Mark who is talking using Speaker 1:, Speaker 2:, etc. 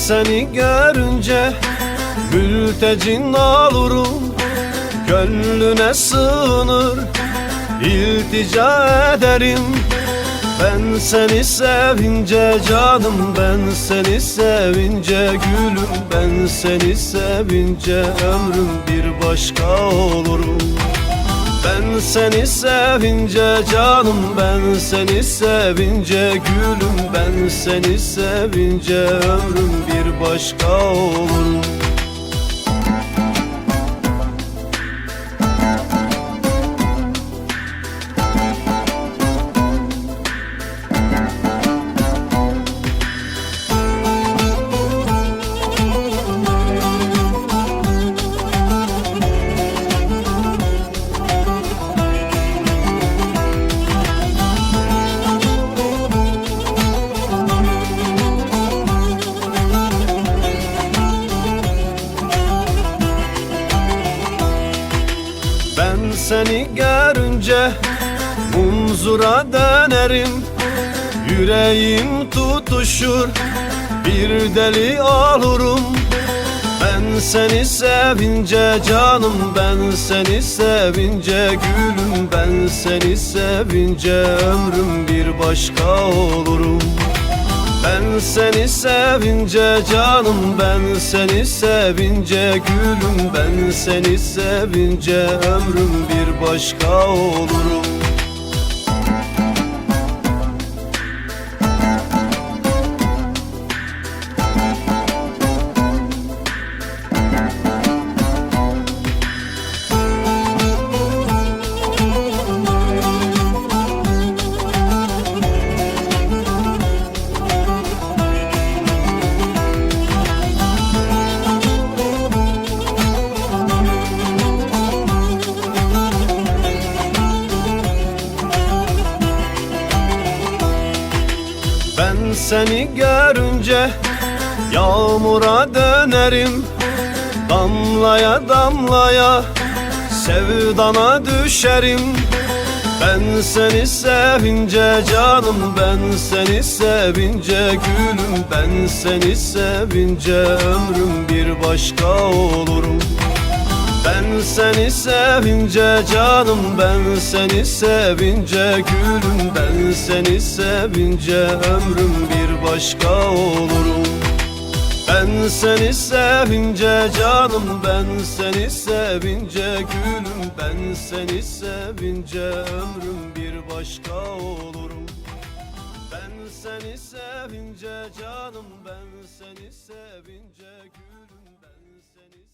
Speaker 1: Seni görünce mültecin olurum Gönlüne sığınır iltica ederim. Ben seni sevince canım ben seni sevince gülüm Ben seni sevince ömrüm bir başka olurum ben seni sevince canım ben seni sevince gülüm. Ben seni sevince ömrüm bir başka olur Ben seni görünce munzura dönerim. Yüreğim tutuşur bir deli olurum. Ben seni sevince canım ben seni sevince gülüm. Ben seni sevince ömrüm bir başka olurum ben seni sevince canım ben seni sevince gülüm. Ben seni sevince ömrüm bir başka olurum seni görünce yağmura dönerim. Damlaya damlaya sevdana düşerim. Ben seni sevince canım ben seni sevince gülüm. Ben seni sevince ömrüm bir başka olurum ben seni sevince canım ben seni sevince gülüm. Ben seni sevince ömrüm bir başka olurum. Ben seni sevince canım ben seni sevince gülüm. Ben seni sevince ömrüm bir başka olurum. Ben seni sevince canım ben seni sevince gülüm. Ben seni